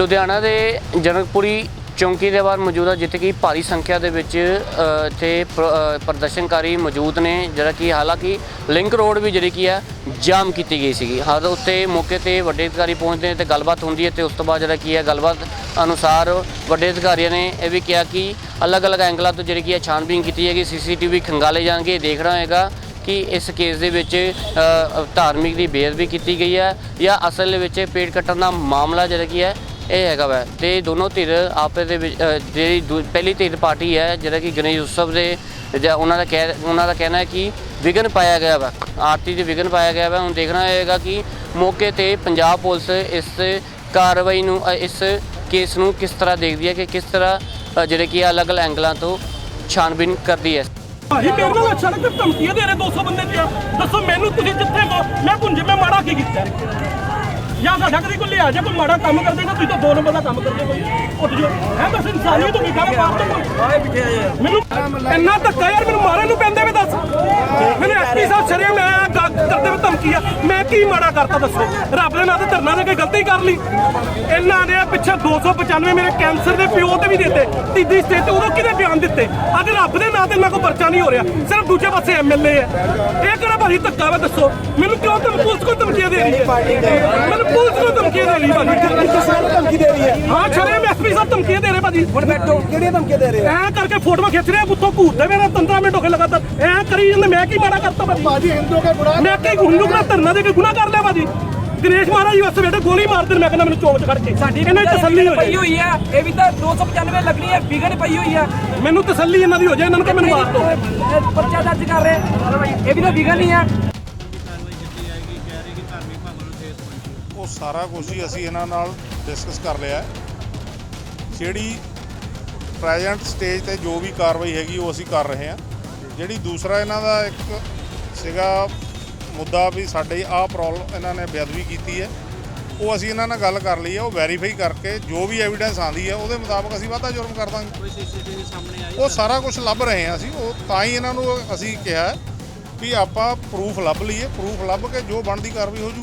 ਲੁਧਿਆਣਾ ਦੇ ਜਨਕਪੁਰੀ ਚੌਂਕੀ ਦੇ ਬਾਹਰ ਮੌਜੂਦ ਆ, ਜਿੱਥੇ ਕਿ ਭਾਰੀ ਸੰਖਿਆ ਦੇ ਵਿੱਚ ਇੱਥੇ ਪ੍ਰ- ਪ੍ਰਦਰਸ਼ਨਕਾਰੀ ਮੌਜੂਦ ਨੇ, ਜਿਹੜਾ ਕਿ ਹਾਲਾਂਕਿ ਲਿੰਕ ਰੋਡ ਵੀ ਜਿਹੜੀ ਕੀ ਹੈ, ਜਾਮ ਕੀਤੀ ਗਈ ਸੀਗੀ। ਹਰ ਉੱਤੇ ਮੌਕੇ ਤੇ ਵੱਡੇ ਅਧਿਕਾਰੀ ਪਹੁੰਚਦੇ ਨੇ ਤੇ ਗੱਲਬਾਤ ਹੁੰਦੀ ਹੈ ਤੇ ਉਸ ਤੋਂ ਬਾਅਦ ਜਿਹੜਾ ਕੀ ਹੈ, ਗੱਲਬਾਤ ਅਨੁਸਾਰ ਵੱਡੇ ਅਧਿਕਾਰੀਆਂ ਨੇ ਇਹ ਵੀ ਕਿਹਾ ਕਿ ਅਲੱਗ-ਅਲੱਗ ਐਂਗਲਾਂ ਤੋਂ ਜਿਹੜੀ ਕੀ ਹੈ ਛਾਣਬੀਨ ਕੀਤੀ ਹੈਗੀ, ਸੀਸੀਟੀਵੀ ਖੰਗਾਲੇ ਜਾਣਗੇ ਦੇਖਣਾ ਹੋਏਗਾ ਕਿ ਇਸ ਕੇਸ ਦੇ ਵਿੱਚ ਧਾਰਮਿਕ ਦੀ ਬੇਅਦਬੀ ਕੀਤੀ ਗਈ ਹੈ ਜਾਂ ਅਸਲ ਵਿੱਚ ਪੇੜ ਕੱਟਣ ਦਾ ਮਾਮਲਾ ਜਿਹੜਾ ਕੀ ਹੈ ਇਹ ਹੈਗਾ ਵਾ ਤੇ ਦੋਨੋਂ ਧਿਰ ਆਪਸ ਦੇ ਵਿੱਚ ਅ, ਜਿਹੜੀ ਦੂ- ਪਹਿਲੀ ਧਿਰ ਪਾਰਟੀ ਹੈ ਜਿਹੜਾ ਕਿ ਗਣੇਸ਼ ਉਤਸਵ ਦੇ ਜਾਂ ਉਹਨਾਂ ਦਾ ਕਹਿ ਉਹਨਾਂ ਦਾ ਕਹਿਣਾ ਹੈ ਕਿ ਵਿਘਨ ਪਾਇਆ ਗਿਆ ਵਾ ਆਰਤੀ 'ਚ ਵਿਘਨ ਪਾਇਆ ਗਿਆ ਵਾ। ਹੁਣ ਦੇਖਣਾ ਹੋਏਗਾ ਕਿ ਮੌਕੇ ਤੇ ਪੰਜਾਬ ਪੁਲਿਸ ਇਸ ਕਾਰਵਾਈ ਨੂੰ ਅ, ਇਸ ਕੇਸ ਨੂੰ ਕਿਸ ਤਰ੍ਹਾਂ ਦੇਖਦੀ ਹੈ ਕਿ ਕਿਸ ਤਰ੍ਹਾਂ ਅ, ਜਿਹੜੇ ਕਿ ਅਲੱਗ-ਅਲੱਗ ਐਂਗਲਾਂ ਤੋਂ ਛਾਣਬੀਨ ਕਰਦੀ ਹੈ। ਭਾਈ ਮੇਰੇ ਨਾਲ ਸੜਕ ਤੇ ਧਮਕੀਆਂ ਦੇ ਰਹੇ 200 ਬੰਦੇ ਤੇ ਦੱਸੋ ਮੈਨੂੰ ਤੁਸੀਂ ਜਿੱਥੇ ਕਹੋ ਮੈਂ ਪੁੰਜੇ ਮੈਂ ਮਾੜਾ ਕੀ ਕੀਤਾ? ਜਾਂ ਸਾਡਾ ਕਦੀ ਕੋਈ ਲਿਆ ਜੇ ਕੋਈ ਮਾੜਾ ਕੰਮ ਕਰਦੇ ਨਾ ਤੁਸੀਂ ਤਾਂ ਦੋ ਨੰਬਰ ਦਾ ਕੰਮ ਕਰਦੇ ਕੋਈ ਉੱਠ ਜਾਓ। ਹੈ ਬਸ ਇਨਸਾਨੀਅਤ ਤੋਂ ਵਿਖਾਵਾ ਬਾਪ ਤੋਂ ਕੋਈ ਮੈਨੂੰ ਇੰਨਾ ਧੱਕਾ ਯਾਰ ਮੈਨੂੰ ਮਾਰਨ ਨੂੰ ਪੈਂਦੇ ਵੇ ਦੱਸ। ਮੈਨੂੰ ਐਸਪੀ ਸਾਹਿਬ ਛਰੇ ਮੈਂ ਗ- ਕਰਦੇ ਧਮਕੀ ਆ? ਮੈਂ ਕੀ ਮਾੜਾ ਕਰਤਾ ਦੱਸੋ? ਰੱਬ ਦੇ ਨਾਂ ਤੇ ਧਰਨਾ ਦੇ ਕੇ ਗਲਤੀ ਕਰ ਲਈ। ਇਹਨਾਂ ਨੇ ਪਿੱਛੇ 295 ਮੇਰੇ ਕੈਂਸਰ ਦੇ ਪਿਓ ਤੇ ਵੀ ਦਿੱਤੇ। ਤੀਜੀ ਸਟੇਜ ਤੇ ਉਦੋਂ ਕਿਹਦੇ ਬਿਆਨ ਦਿੱਤੇ? ਅੱਜ ਰੱਬ ਦੇ ਨਾਂ ਤੇ ਇਹਨਾਂ ਕੋਲ ਪਰਚਾ ਨਹੀਂ ਹੋ ਰਿਹਾ। ਸਿਰਫ ਦੂਜੇ ਪਾਸੇ ਐਮਐਲਏ ਹੈ। ਇਹ ਕਿਹੜਾ ਭਾਰੀ ਧੱਕਾ ਵਾ ਦੱਸੋ? ਮੈਨੂੰ ਕਿਉਂ ਤੁਮ ਪੁਲਿਸ ਕੋ ਧਮਕੀਆਂ ਦੇ ਰਹੀ ਹੈ? ਮੈਨੂੰ ਪੁਲਿਸ ਕੋ ਧਮਕੀਆਂ ਦੇ ਰਹੀ ਭਾਜੀ। ਕਿਸੇ ਨੂੰ ਧਮਕੀ ਦੇ ਰਹੀ ਹੈ। ਹਾਂ ਛਰੇ ਐਸਪੀ ਸਾਹਿਬ ਧਮਕੀਆਂ ਦੇ ਰਹੇ ਭਾਜੀ। ਹੁਣ ਬੈਠੋ ਕਿਹੜੀਆਂ ਧਮਕੀਆਂ ਦੇ ਰਹੇ ਐ ਕਰਕੇ ਫੋਟੋਆਂ ਖਿੱਚ ਰਿਹਾ ਉੱਥੋਂ ਘੂਰਦੇ ਮੇਰੇ 15 ਮਿੰਟ ਹੋ ਗਏ ਲਗਾਤਾਰ। ਐ ਕਰੀ ਜਾਂਦੇ ਮੈਂ ਕੀ ਮਾੜਾ ਕਰਤਾ ਭਾਜੀ? ਹਿੰਦੂ ਕੇ ਗੁਨਾਹ ਮੈਂ ਕੀ ਗੁੰਡੂ ਦਾ ਧਰਨਾ ਦੇ ਕੇ ਗੁਨਾਹ ਕਰ ਲਿਆ ਭਾਜੀ। ਗਣੇਸ਼ ਮਹਾਰਾਜ ਜੀ ਵਾਸਤੇ ਬੇਟੇ ਗੋਲੀ ਮਾਰ ਦੇਣ ਮੈਂ ਕਹਿੰਦਾ ਮੈਨੂੰ ਚੌਂਕ 'ਚ ਖੜ ਕੇ। ਸਾਡੀ ਇਹਨਾਂ ਦੀ ਤਸੱਲੀ ਹੋ ਪਈ ਜਾਏ। ਹੋਈ ਹੈ ਇਹ ਵੀ ਤਾਂ 295 ਲੱਗਣੀ ਹੈ ਵਿਗੜ ਪਈ ਹੋਈ ਹੈ ਮੈਨੂੰ ਤਸੱਲੀ ਇਹਨਾਂ ਦੀ ਹੋ ਜਾਏ ਇਹਨਾਂ ਨੂੰ ਕਿ ਮੈਨੂੰ ਮਾਰ ਦੋ। ਇਹ ਪਰਚਾ ਦਰਜ ਕਰ ਰਹੇ। ਇਹ ਵੀ ਤਾਂ ਵਿਗੜ ਨਹੀਂ ਹੈ ਉਹ ਸਾਰਾ ਕੁਝ ਹੀ ਅਸੀਂ ਇਹਨਾਂ ਨਾਲ ਡਿਸਕਸ ਕਰ ਲਿਆ ਹੈ। ਜਿਹੜੀ ਪ੍ਰੈਜ਼ੈਂਟ ਸਟੇਜ ਤੇ ਜੋ ਵੀ ਕਾਰਵਾਈ ਹੈਗੀ ਉਹ ਅਸੀਂ ਕਰ ਰਹੇ ਹਾਂ। ਜਿਹੜੀ ਦੂਸਰਾ ਇਹਨਾਂ ਦਾ ਇੱਕ ਸੀਗਾ ਮੁੱਦਾ ਵੀ ਸਾਡੇ ਆਹ ਪ੍ਰੋਬਲਮ ਇਹਨਾਂ ਨੇ ਬੇਅਦਬੀ ਕੀਤੀ ਹੈ। ਉਹ ਅਸੀਂ ਇਹਨਾਂ ਨਾਲ ਗੱਲ ਕਰ ਲਈ ਹੈ ਉਹ ਵੈਰੀਫਾਈ ਕਰਕੇ ਜੋ ਵੀ ਐਵੀਡੈਂਸ ਆਂਦੀ ਹੈ ਉਹਦੇ ਮੁਤਾਬਕ ਅਸੀਂ ਵਾਧਾ ਜੁਰਮ ਕਰ ਦਾਂਗੇ। ਕੋਈ ਸੀਸੀਟੀਵੀ ਸਾਹਮਣੇ ਆਈ ਉਹ ਸਾਰਾ ਕੁਝ ਲੱਭ ਰਹੇ ਹਾਂ ਅਸੀਂ ਉਹ ਤਾਂ ਹੀ ਇਹਨਾਂ ਨੂੰ ਅਸੀਂ ਕਿਹਾ ਵੀ ਆਪਾਂ ਪ੍ਰੂਫ ਲੱਭ ਲਈਏ। ਪ੍ਰੂਫ ਲੱਭ ਕੇ ਜੋ ਬਣਦੀ ਕਾਰਵਾਈ ਹੋ ਜੂ।